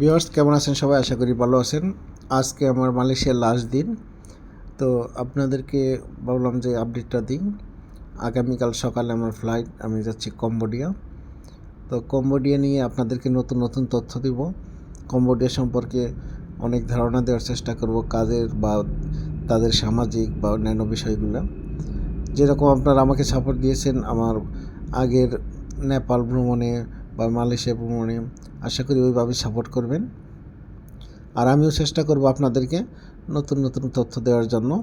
Viewers, কেমন আছেন সবাই? আশা করি ভালো আছেন। আজকে আমার মালয়েশিয়ার লাস্ট দিন। তো আপনাদেরকে বললাম যে আপডেটটা দিই। আগামীকাল সকালে আমার ফ্লাইট, আমি যাচ্ছি কম্বোডিয়া। তো কম্বোডিয়া নিয়ে আপনাদেরকে নতুন নতুন তথ্য দিব। কম্বোডিয়া সম্পর্কে অনেক ধারণা দেওয়ার চেষ্টা করব কাজের বা তাদের সামাজিক বা অন্যান্য বিষয়গুলো। যেরকম আপনারা আমাকে সাপোর্ট দিয়েছেন, আমার আগের নেপাল ভ্রমণে বা মালয়েশিয়া ভ্রমণে আশা করি ওইভাবে সাপোর্ট করবেন। আর আমিও চেষ্টা করব আপনাদেরকে নতুন নতুন তথ্য দেওয়ার জন্য,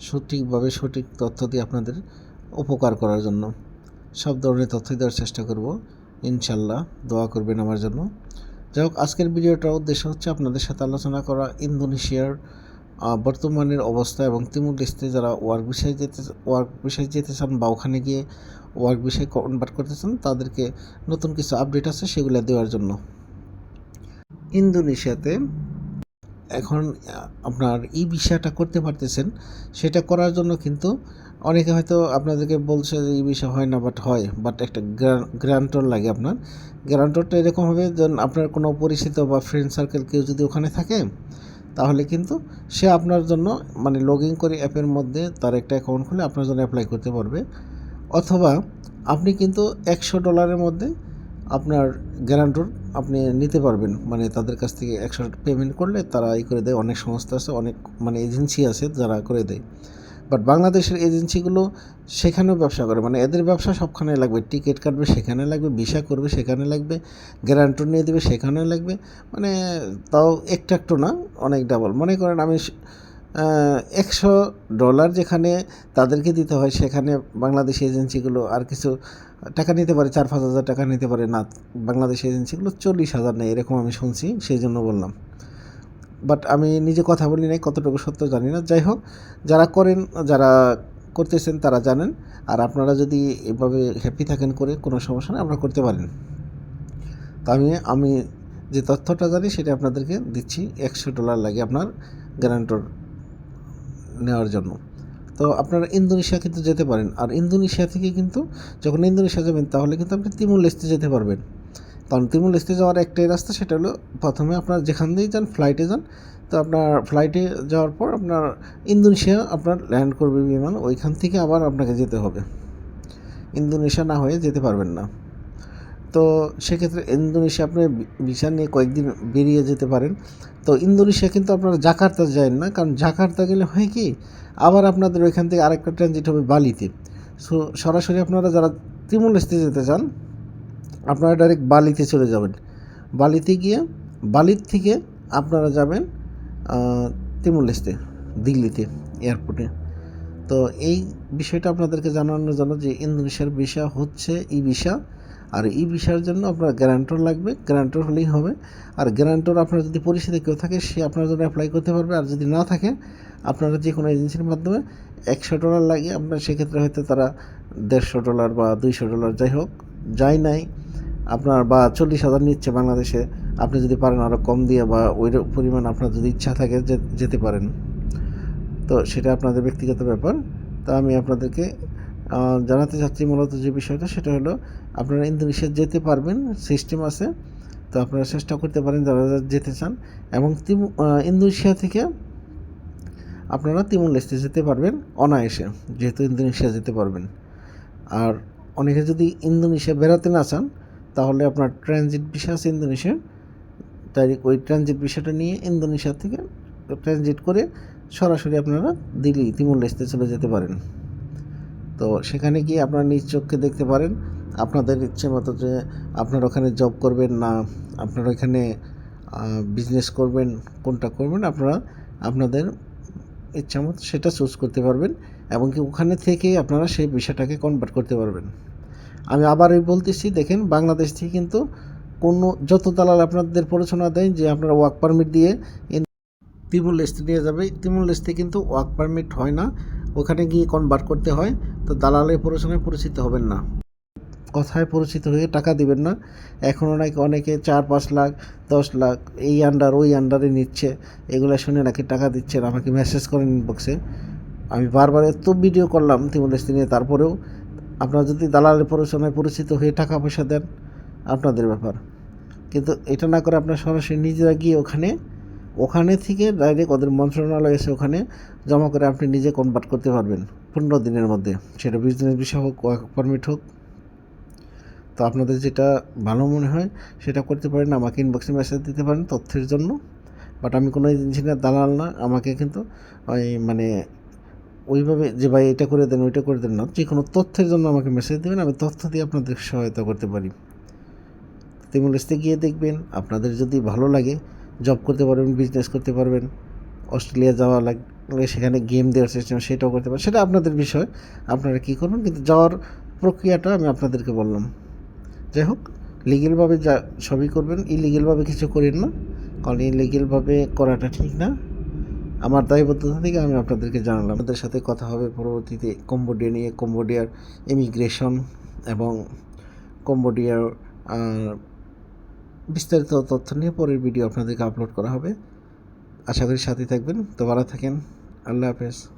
সঠিকভাবে সঠিক তথ্য দিয়ে আপনাদের উপকার করার জন্য। সব ধরনের তথ্য দেওয়ার চেষ্টা করব, ইনশাল্লাহ দোয়া করবেন আমার জন্য। যাই হোক, আজকের ভিডিওটার উদ্দেশ্য হচ্ছে আপনাদের সাথে আলোচনা করা ইন্দোনেশিয়ার বর্তমানের অবস্থা এবং তিমুর লিস্টে যারা ওয়ার্ক বিষয়ে যেতে ওয়ার্ক বিষয়ে যেতে চান বা ওখানে গিয়ে ওয়ার্ক বিষয়ে কনভার্ট করতে চান, তাদেরকে নতুন কিছু আপডেট আছে সেগুলো দেওয়ার জন্য। ইন্দোনেশিয়াতে এখন আপনার ই বিষয়টা করতে পারতেছেন, সেটা করার জন্য কিন্তু অনেকে হয়তো আপনাদেরকে বলছে যে ই বিষয় হয় না বাট হয় বাট একটা গ্রান্টর লাগে আপনার। গ্রান্টরটা এরকম হবে যেন আপনার কোনো পরিচিত বা ফ্রেন্ড সার্কেল কেউ যদি ওখানে থাকে তাহলে কিন্তু সে আপনার জন্য মানে লগ ইন করে অ্যাপের মধ্যে তার একটা অ্যাকাউন্ট খুলে আপনার জন্য অ্যাপ্লাই করতে পারবে। অথবা আপনি কিন্তু একশো ডলারের মধ্যে আপনার গ্যারান্টর আপনি নিতে পারবেন। মানে তাদের কাছ থেকে একশো পেমেন্ট করলে তারা ই করে দেয়। অনেক সংস্থা আছে, অনেক মানে এজেন্সি আছে যারা করে দেয়। বাট বাংলাদেশের এজেন্সিগুলো সেখানেও ব্যবসা করে। মানে এদের ব্যবসা সবখানে লাগবে। টিকিট কাটবে, সেখানে লাগবে। ভিসা করবে, সেখানে লাগবে। গ্যারান্টর নিয়ে দেবে, সেখানে লাগবে। মানে তাও একটা একটু না, অনেক ডাবল মনে করেন আমি একশো ডলার যেখানে তাদেরকে দিতে হয়, সেখানে বাংলাদেশি এজেন্সিগুলো আর কিছু টাকা নিতে পারে, চার পাঁচ হাজার টাকা নিতে পারে না। বাংলাদেশি এজেন্সিগুলো চল্লিশ হাজার নেয়, এরকম আমি শুনছি, সেই জন্য বললাম। বাট আমি নিজে কথা বলি নাই, কতটুকু সত্য জানি না। যাই হোক, যারা করেন, যারা করতেছেন তারা জানেন। আর আপনারা যদি এভাবে হ্যাপি থাকেন করে, কোনো সমস্যা নেই আপনারা করতে পারেন। তো আমি আমি যে তথ্যটা জানি, সেটা আপনাদেরকে দিচ্ছি। একশো ডলার লাগে আপনার গ্যারান্টর নেওয়ার জন্য। তো আপনারা ইন্দোনেশিয়া কিন্তু যেতে পারেন। আর ইন্দোনেশিয়া থেকে কিন্তু যখন ইন্দোনেশিয়া যাবেন, তাহলে কিন্তু আপনি তিমুর লেস্তে যেতে পারবেন। কারণ তিমুর লেস্তে যাওয়ার একটাই রাস্তা, সেটা হলো প্রথমে আপনার যেখান দিয়েই যান ফ্লাইটে যান, তো আপনার ফ্লাইটে যাওয়ার পর আপনার ইন্দোনেশিয়া আপনার ল্যান্ড করবে বিমান, ওইখান থেকে আবার আপনাকে যেতে হবে। ইন্দোনেশিয়া না হয়ে যেতে পারবেন না। তো সেক্ষেত্রে ইন্দোনেশিয়া আপনি ভিসা নিয়ে কয়েকদিন বেরিয়ে যেতে পারেন। তো ইন্দোনেশিয়া কিন্তু আপনারা জাকার্তা যায় না, কারণ জাকার্তা গেলে হয় কি, আবার আপনাদের ওইখান থেকে আরেকটা ট্রানজিট হবে বালিতে। সো সরাসরি আপনারা যারা তিমুর লেস্তে যেতে চান আপনারা ডাইরেক্ট বালিতে চলে যাবেন। বালিতে গিয়ে, বালির থেকে আপনারা যাবেন তিমুর লেস্তে দিল্লিতে এয়ারপোর্টে তো এই বিষয়টা আপনাদেরকে জানানোর জন্য যে ইন্দোনেশিয়ার ভিসা হচ্ছে ই ভিসা, আর ই ভিসার জন্য আপনার গ্যারান্টর লাগবে। গ্যারান্টর হলেই হবে। আর গ্যারান্টর আপনার যদি পরিচিত কেউ থাকে, সে আপনার জন্য অ্যাপ্লাই করতে পারবে। আর যদি না থাকে, আপনারা যে কোনো এজেন্সির মাধ্যমে একশো ডলার লাগে আপনার সেক্ষেত্রে হয়তো তারা দেড়শো ডলার বা দুইশো ডলার যাই হোক যাই নাই আপনার বা চল্লিশ হাজার নিচ্ছে বাংলাদেশে, আপনি যদি পারেন আরও কম দিয়ে বা ওই পরিমাণ আপনার যদি ইচ্ছা থাকে যেতে পারেন। তো সেটা আপনাদের ব্যক্তিগত ব্যাপার। তা আমি আপনাদেরকে জানাতে চাচ্ছি মূলত যে বিষয়টা, সেটা হলো আপনারা ইন্দোনেশিয়া যেতে পারবেন, সিস্টেম আছে। তো আপনারা চেষ্টা করতে পারেন যারা যেতে চান। এবং ইন্দোনেশিয়া থেকে আপনারা তিমুর লেস্তে যেতে পারবেন অনায়াসে, যেহেতু ইন্দোনেশিয়া যেতে পারবেন। আর অনেকে যদি ইন্দোনেশিয়া বেড়াতে না চান তাহলে আপনার ট্রানজিট ভিসা আছে ইন্দোনেশিয়ার ডাইরেক্ট ওই ট্রানজিট ভিসাটা নিয়ে ইন্দোনেশিয়া থেকে ট্রানজিট করে সরাসরি আপনারা দিল্লি, তিমুর লেস্তে চলে যেতে পারেন। তো সেখানে গিয়ে আপনারা নিজ চোখকে দেখতে পারেন, আপনাদের ইচ্ছে মতো যে আপনারা ওখানে জব করবেন না, আপনারা ওখানে বিজনেস করবেন, কোনটা করবেন, আপনারা আপনাদের ইচ্ছা মতো সেটা চুজ করতে পারবেন এবং কি ওখানে থেকে আপনারা সেই বিষয়টাকে কনভার্ট করতে পারবেন। আমি আবার বলতেছি, দেখেন বাংলাদেশ থেকে কিন্তু কোনো যত দালাল আপনাদের পড়াশোনা দেয় যে আপনারা ওয়ার্ক পারমিট দিয়ে তিমুর লেস্টে নিয়ে যাবে। তিমুর লেস্টে কিন্তু ওয়ার্ক পারমিট হয় না। ওখানে গিয়ে কনভার্ট করতে হয়। তো দালালের পরিচালনায় পরিচিত হবেন না। কথায় পরিচিত হয়ে টাকা দিবেন না। এখনও নাকি অনেকে চার, পাঁচ লাখ, দশ লাখ এই আন্ডার ওই আন্ডারে নিচ্ছে। এগুলো শুনে নাকি টাকা দিচ্ছেন। আমাকে মেসেজ করেন ইনবক্সে আমি বারবার এত ভিডিও করলাম তিমুলেস্তি নিয়ে, তারপরেও আপনারা যদি দালালের পরিচালনায় পরিচিত হয়ে টাকা পয়সা দেন, আপনাদের ব্যাপার। কিন্তু এটা না করে আপনার সরাসরি নিজেরা গিয়ে ওখানে ওখানে থেকে ডাইরেক্ট ওদের মন্ত্রণালয় এসে ওখানে জমা করে আপনি নিজে কনভার্ট করতে পারবেন পনেরো দিনের মধ্যে। সেটা বিজনেস বিষয় হোক পারমিট হোক। তো আপনাদের যেটা ভালো মনে হয়, সেটা করতে পারেন, আমাকে ইনবক্সে মেসেজ দিতে পারেন তথ্যের জন্য। বাট আমি কোনো ইঞ্জিনিয়ার দালাল না, আমাকে কিন্তু ওই মানে ওইভাবে যে ভাই এটা করে দেন, ওইটা করে দেন না। যে কোনো তথ্যের জন্য আমাকে মেসেজ দেবেন, আমি তথ্য দিয়ে আপনাদের সহায়তা করতে পারি। তিমুলেসতে গিয়ে দেখবেন, আপনাদের যদি ভালো লাগে জব করতে পারবেন বিজনেস করতে পারবেন, অস্ট্রেলিয়া যাওয়া লাগলে সেখানে গেম দেওয়ার সিস্টেম সেটাও করতে পারেন সেটা আপনাদের বিষয়। আপনারা কী করবেন? কিন্তু যাওয়ার প্রক্রিয়াটা আমি আপনাদেরকে বললাম। যাই হোক লিগেলভাবে যা, সবই করবেন। ইলিগেলভাবে কিছু করেন না, কারণ ইলিগেলভাবে করাটা ঠিক না। আমার দায়বদ্ধতা থেকে আমি আপনাদেরকে জানালাম। আমাদের সাথে কথা হবে পরবর্তীতে কম্বোডিয়া নিয়ে। কম্বোডিয়ার ইমিগ্রেশন এবং কম্বোডিয়ার বিস্তারিত তথ্য নিয়ে পরের ভিডিও আপনাদেরকে আপলোড করা হবে। আশা করি সাথে থাকবেন। তো ভালো থাকেন। আল্লাহ হাফেজ।